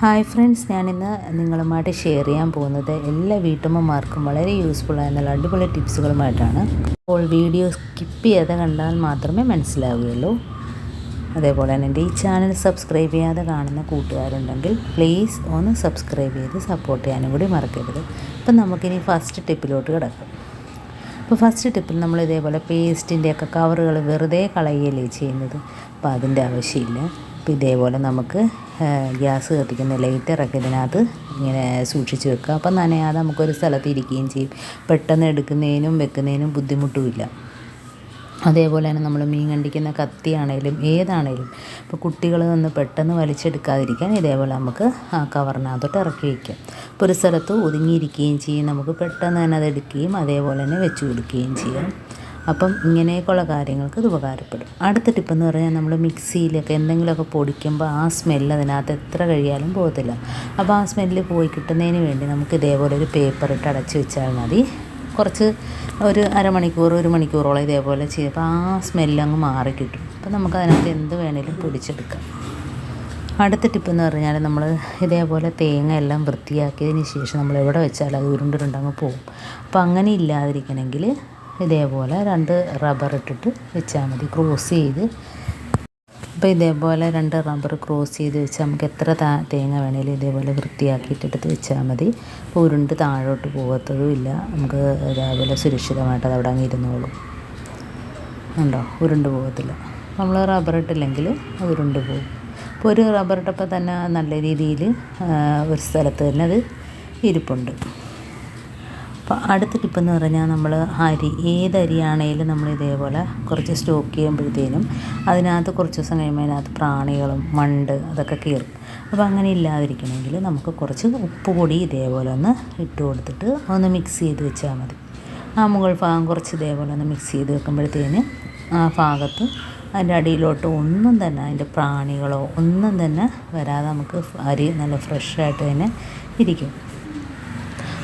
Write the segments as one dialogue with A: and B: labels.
A: Hi friends ഞാനിന്ന് നിങ്ങളുമായിട്ട് share ചെയ്യാൻ പോകുന്നത് എല്ലാ വീട്ടമ്മമാർക്കും വളരെ യൂസ്ഫുൾ നല്ല അടിപൊളി ടിപ്സുകളുമായിട്ടാണ് അപ്പോൾ വീഡിയോ സ്കിപ്പ് ചെയ്യാതെ കണ്ടാൽ മാത്രമേ മനസ്സിലാവുകയുള്ളൂ. അതേപോലെ തന്നെ എന്റെ ഈ ചാനൽ സബ്സ്ക്രൈബ് ചെയ്യാതെ കാണുന്ന കൂട്ടുകാരുണ്ടെങ്കിൽ പ്ലീസ് ഒന്ന് സബ്സ്ക്രൈബ് ചെയ്ത് സപ്പോർട്ട് ചെയ്യാനും കൂടി മറക്കരുത്. അപ്പം നമുക്കിനി ഫസ്റ്റ് ടിപ്പിലോട്ട് കിടക്കാം. അപ്പോൾ ഫസ്റ്റ് ടിപ്പിൽ നമ്മൾ ഇതേപോലെ പേസ്റ്റിന്റെയൊക്കെ കവറുകൾ വെറുതെ കളയുകയല്ലേ ചെയ്യുന്നത്? അപ്പോൾ അതിന്റെ ആവശ്യമില്ല. അപ്പോൾ ഇതേപോലെ നമുക്ക് ഗ്യാസ് കത്തിക്കുന്ന ലൈറ്ററൊക്കെ ഇതിനകത്ത് ഇങ്ങനെ സൂക്ഷിച്ച് വെക്കുക. അപ്പം നനയാതെ നമുക്കൊരു സ്ഥലത്ത് ഇരിക്കുകയും ചെയ്യും. പെട്ടെന്ന് എടുക്കുന്നതിനും വെക്കുന്നതിനും ബുദ്ധിമുട്ടുമില്ല. അതേപോലെ തന്നെ നമ്മൾ മീൻ കണ്ടിക്കുന്ന കത്തിയാണേലും ഏതാണേലും. ഇപ്പോൾ കുട്ടികൾ നിന്ന് പെട്ടെന്ന് വലിച്ചെടുക്കാതിരിക്കാൻ ഇതേപോലെ നമുക്ക് ആ കവറിനകത്തോട്ട് ഇറക്കി വയ്ക്കാം ഇപ്പോൾ ഒരു സ്ഥലത്ത് ഒതുങ്ങിയിരിക്കുകയും ചെയ്യും. നമുക്ക് പെട്ടെന്ന് തന്നെ അത് എടുക്കുകയും അതേപോലെ തന്നെ വെച്ച് കൊടുക്കുകയും ചെയ്യാം. അപ്പം ഇങ്ങനെയൊക്കെയുള്ള കാര്യങ്ങൾക്ക് ഇത് ഉപകാരപ്പെടും. അടുത്ത ടിപ്പ് എന്ന് പറഞ്ഞാൽ നമ്മൾ മിക്സിയിലൊക്കെ എന്തെങ്കിലുമൊക്കെ പൊടിക്കുമ്പോൾ ആ സ്മെല്ല് അതിനകത്ത് എത്ര കഴിയാലും പോകത്തില്ല. അപ്പോൾ ആ സ്മെല്ല് പോയി കിട്ടുന്നതിന് വേണ്ടി നമുക്ക് ഇതേപോലെ ഒരു പേപ്പർ ഇട്ട് അടച്ച് വെച്ചാൽ മതി. കുറച്ച് ഒരു അരമണിക്കൂർ ഒരു മണിക്കൂറോളം ഇതേപോലെ ചെയ്തപ്പോൾ ആ സ്മെല്ല് അങ്ങ് മാറി കിട്ടും. അപ്പോൾ നമുക്ക് അതിനകത്ത് എന്ത് വേണേലും പൊടിച്ചെടുക്കാം. അടുത്ത ടിപ്പ് എന്ന് പറഞ്ഞാൽ നമ്മൾ ഇതേപോലെ തേങ്ങ എല്ലാം വൃത്തിയാക്കിയതിന് ശേഷം നമ്മൾ എവിടെ വെച്ചാലും അത് ഉരുണ്ടുരുണ്ടങ്ങ് പോകും. അപ്പോൾ അങ്ങനെ ഇല്ലാതിരിക്കണമെങ്കിൽ ഇതേപോലെ രണ്ട് റബ്ബർ ഇട്ടിട്ട് വെച്ചാൽ മതി. ക്രോസ് ചെയ്ത്. അപ്പോൾ ഇതേപോലെ രണ്ട് റബ്ബർ ക്രോസ് ചെയ്ത് വെച്ചാൽ നമുക്ക് എത്ര തേങ്ങ വേണേലും ഇതേപോലെ വൃത്തിയാക്കിയിട്ടെടുത്ത് വെച്ചാൽ മതി. അപ്പോൾ ഉരുണ്ട് താഴോട്ട് പോകത്തതും ഇല്ല. നമുക്ക് രാവിലെ സുരക്ഷിതമായിട്ട് അത് അവിടെ അങ്ങ് ഇരുന്നോളും. ഉണ്ടോ ഉരുണ്ട് പോകത്തില്ല. നമ്മൾ റബ്ബർ ഇട്ടില്ലെങ്കിൽ ഉരുണ്ട് പോകും. അപ്പോൾ ഒരു റബ്ബർ ഇട്ടപ്പോൾ തന്നെ നല്ല രീതിയിൽ ഒരു സ്ഥലത്ത് തന്നെ അത് ഇരിപ്പുണ്ട്. അപ്പോൾ അടുത്ത ടിപ്പ് എന്ന് പറഞ്ഞാൽ നമ്മൾ അരി ഏത് അരിയാണേലും നമ്മൾ ഇതേപോലെ കുറച്ച് സ്റ്റോക്ക് ചെയ്യുമ്പോഴത്തേനും അതിനകത്ത് കുറച്ച് ദിവസം കഴിയുമ്പോൾ അതിനകത്ത് പ്രാണികളും മണ്ട് അതൊക്കെ കയറും അപ്പോൾ അങ്ങനെ ഇല്ലാതിരിക്കണമെങ്കിൽ നമുക്ക് കുറച്ച് ഉപ്പ് പൊടി ഇതേപോലെ ഒന്ന് ഇട്ട് കൊടുത്തിട്ട് ഒന്ന് മിക്സ് ചെയ്ത് വെച്ചാൽ മതി. ആ മുകൾ ഭാഗം കുറച്ച് ഇതേപോലെ ഒന്ന് മിക്സ് ചെയ്ത് വെക്കുമ്പോഴത്തേന് ആ ഭാഗത്ത് അതിന്റെ അടിയിലോട്ട് ഒന്നും തന്നെ അതിന്റെ പ്രാണികളോ ഒന്നും തന്നെ വരാതെ നമുക്ക് അരി നല്ല ഫ്രഷായിട്ട് തന്നെ ഇരിക്കും.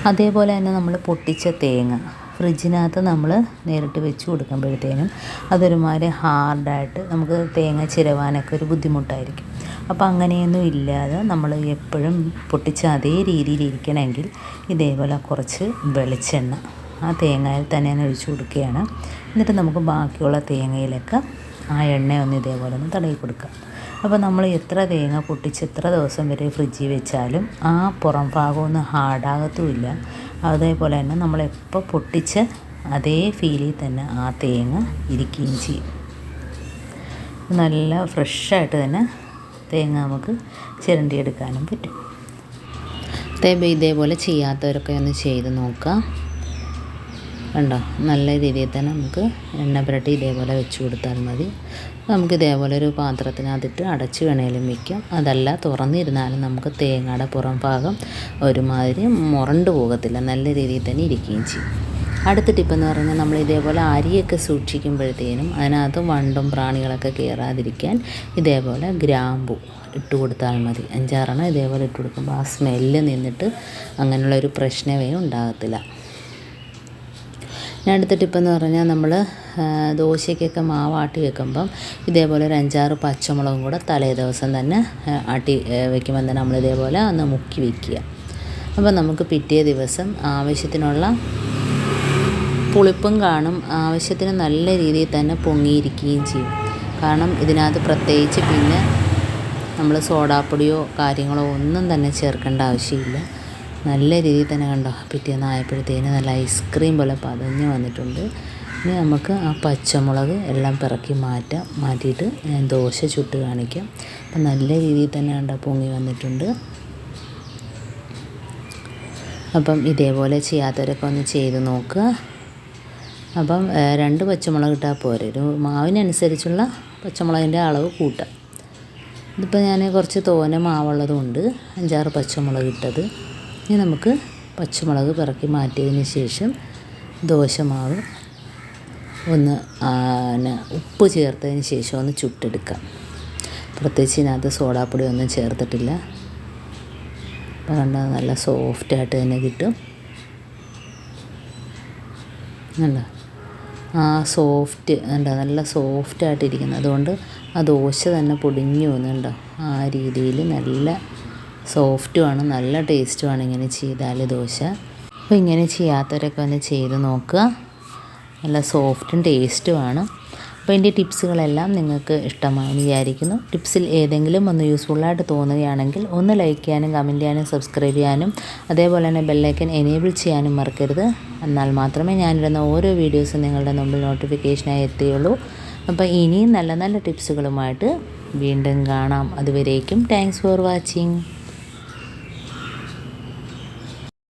A: അതേപോലെ തന്നെ നമ്മൾ പൊട്ടിച്ച തേങ്ങ. ഫ്രിഡ്ജിനകത്ത് നമ്മൾ നേരിട്ട് വെച്ച് കൊടുക്കുമ്പോഴത്തേനും അതൊരുമാതിരി ഹാർഡായിട്ട് നമുക്ക് തേങ്ങ ചിരവാനൊക്കെ ഒരു ബുദ്ധിമുട്ടായിരിക്കും. അപ്പോൾ അങ്ങനെയൊന്നും ഇല്ലാതെ നമ്മൾ എപ്പോഴും പൊട്ടിച്ച അതേ രീതിയിൽ ഇരിക്കണമെങ്കിൽ ഇതേപോലെ കുറച്ച് വെളിച്ചെണ്ണ ആ തേങ്ങയിൽ തന്നെ ഞാൻ ഒഴിച്ചു കൊടുക്കുകയാണ്. എന്നിട്ട് നമുക്ക് ബാക്കിയുള്ള തേങ്ങയിലൊക്കെ ആ എണ്ണ ഒന്ന് ഇതേപോലെ ഒന്ന് തടവി കൊടുക്കാം. അപ്പോൾ നമ്മൾ എത്ര തേങ്ങ പൊട്ടിച്ച് എത്ര ദിവസം വരെ ഫ്രിഡ്ജിൽ വെച്ചാലും ആ പുറം ഭാഗമൊന്നും ഹാർഡാകത്തുമില്ല. അതേപോലെ തന്നെ നമ്മൾ നമ്മളെപ്പോൾ പൊട്ടിച്ച് അതേ ഫീലിൽ തന്നെ ആ തേങ്ങ ഇരിക്കുകയും ചെയ്യും. നല്ല ഫ്രഷായിട്ട് തന്നെ തേങ്ങ നമുക്ക് ചിരണ്ടിയെടുക്കാനും പറ്റും. അതേപോലെ ഇതേപോലെ ചെയ്യാത്തവരൊക്കെ ഒന്ന് ചെയ്ത് നോക്കാം. കണ്ടോ? നല്ല രീതിയിൽ തന്നെ നമുക്ക് എണ്ണ പുരട്ടി ഇതേപോലെ വെച്ച് കൊടുത്താൽ മതി. നമുക്ക് ഇതേപോലെ ഒരു പാത്രത്തിനകത്തിട്ട് അടച്ച് വേണേലും വയ്ക്കാം അതല്ല തുറന്നിരുന്നാലും നമുക്ക് തേങ്ങയുടെ പുറം ഭാഗം ഒരുമാതിരി മുറണ്ട് പോകത്തില്ല. നല്ല രീതിയിൽ തന്നെ ഇരിക്കുകയും ചെയ്യും. അടുത്ത ടിപ്പെന്ന് പറഞ്ഞാൽ നമ്മൾ ഇതേപോലെ അരിയൊക്കെ സൂക്ഷിക്കുമ്പോഴത്തേനും അതിനകത്ത് വണ്ടും പ്രാണികളൊക്കെ കയറാതിരിക്കാൻ ഇതേപോലെ ഗ്രാമ്പു ഇട്ട് കൊടുത്താൽ മതി. അഞ്ചാറെണ്ണം ഇതേപോലെ ഇട്ട് കൊടുക്കുമ്പോൾ ആ സ്മെല്ല് നിന്നിട്ട് അങ്ങനെയുള്ളൊരു പ്രശ്നമേ ഉണ്ടാകത്തില്ല. ഞാൻ അടുത്ത ടിപ്പെന്ന് പറഞ്ഞാൽ നമ്മൾ ദോശയ്ക്കൊക്കെ മാവ് ആട്ടി വെക്കുമ്പം ഇതേപോലെ ഒരു അഞ്ചാറ് പച്ചമുളകും കൂടെ തലേ ദിവസം തന്നെ ആട്ടി വെക്കുമ്പോൾ തന്നെ നമ്മൾ ഇതേപോലെ ഒന്ന് മുക്കി വെക്കുക. അപ്പോൾ നമുക്ക് പിറ്റേ ദിവസം ആവശ്യത്തിനുള്ള പുളിപ്പും കാണും. ആവശ്യത്തിന് നല്ല രീതിയിൽ തന്നെ പൊങ്ങിയിരിക്കുകയും ചെയ്യും. കാരണം ഇതിനകത്ത് പ്രത്യേകിച്ച് പിന്നെ നമ്മൾ സോഡാപ്പൊടിയോ കാര്യങ്ങളോ ഒന്നും തന്നെ ചേർക്കേണ്ട ആവശ്യമില്ല. നല്ല രീതിയിൽ തന്നെ കണ്ടോ? പിറ്റേന്ന് ആയപ്പോഴത്തേന് നല്ല ഐസ്ക്രീം പോലെ പതഞ്ഞ് വന്നിട്ടുണ്ട്. ഇനി നമുക്ക് ആ പച്ചമുളക് എല്ലാം പിറക്കി മാറ്റാം മാറ്റിയിട്ട് ഞാൻ ദോശ ചുട്ട് കാണിക്കാം. അപ്പം നല്ല രീതിയിൽ തന്നെ കണ്ടോ പൊങ്ങി വന്നിട്ടുണ്ട്. അപ്പം ഇതേപോലെ ചെയ്യാത്തവരൊക്കെ ഒന്ന് ചെയ്ത് നോക്കുക. അപ്പം രണ്ട് പച്ചമുളക് ഇട്ടാൽ പോരെ. ഒരു മാവിനനുസരിച്ചുള്ള പച്ചമുളകിന്റെ അളവ് കൂട്ടാം. ഇതിപ്പോൾ ഞാൻ കുറച്ച് തോനെ മാവുള്ളതുകൊണ്ട് അഞ്ചാറ് പച്ചമുളക് ഇട്ടത്. ഇനി നമുക്ക് പച്ചമുളക് പിറക്കി മാറ്റിയതിന് ശേഷം ദോശമാവ് ഒന്ന് പിന്നെ ഉപ്പ് ചേർത്തതിന് ശേഷം ഒന്ന് ചുട്ടെടുക്കാം. പ്രത്യേകിച്ച് ഇതിനകത്ത് സോഡാപ്പൊടി ഒന്നും ചേർത്തിട്ടില്ല. അപ്പോൾ കണ്ടാൽ നല്ല സോഫ്റ്റായിട്ട് തന്നെ കിട്ടും. കണ്ടോ? ആ സോഫ്റ്റ് എന്താ നല്ല സോഫ്റ്റായിട്ടിരിക്കുന്നത് അതുകൊണ്ട് ആ ദോശ തന്നെ പൊടിഞ്ഞു പോകുന്നുണ്ടോ ആ രീതിയിൽ നല്ല സോഫ്റ്റുമാണ് നല്ല ടേസ്റ്റുമാണ് ഇങ്ങനെ ചെയ്താൽ ദോശ. അപ്പോൾ ഇങ്ങനെ ചെയ്യാത്തവരൊക്കെ ഒന്ന് ചെയ്ത് നോക്കുക. നല്ല സോഫ്റ്റും ടേസ്റ്റുമാണ്. അപ്പോൾ എന്റെ ടിപ്സുകളെല്ലാം നിങ്ങൾക്ക് ഇഷ്ടമാണെന്ന് വിചാരിക്കുന്നു. ടിപ്സിൽ ഏതെങ്കിലും ഒന്ന് യൂസ്ഫുള്ളായിട്ട് തോന്നുകയാണെങ്കിൽ ഒന്ന് ലൈക്ക് ചെയ്യാനും കമന്റ് ചെയ്യാനും സബ്സ്ക്രൈബ് ചെയ്യാനും അതേപോലെ തന്നെ ബെല്ലൈക്കൻ എനേബിൾ ചെയ്യാനും മറക്കരുത്. എന്നാൽ മാത്രമേ ഞാനിടുന്ന ഓരോ വീഡിയോസും നിങ്ങളുടെ മുമ്പിൽ നോട്ടിഫിക്കേഷനായി എത്തുകയുള്ളൂ അപ്പോൾ ഇനിയും നല്ല നല്ല ടിപ്സുകളുമായിട്ട് വീണ്ടും കാണാം. അതുവരേക്കും താങ്ക്സ് ഫോർ വാച്ചിങ്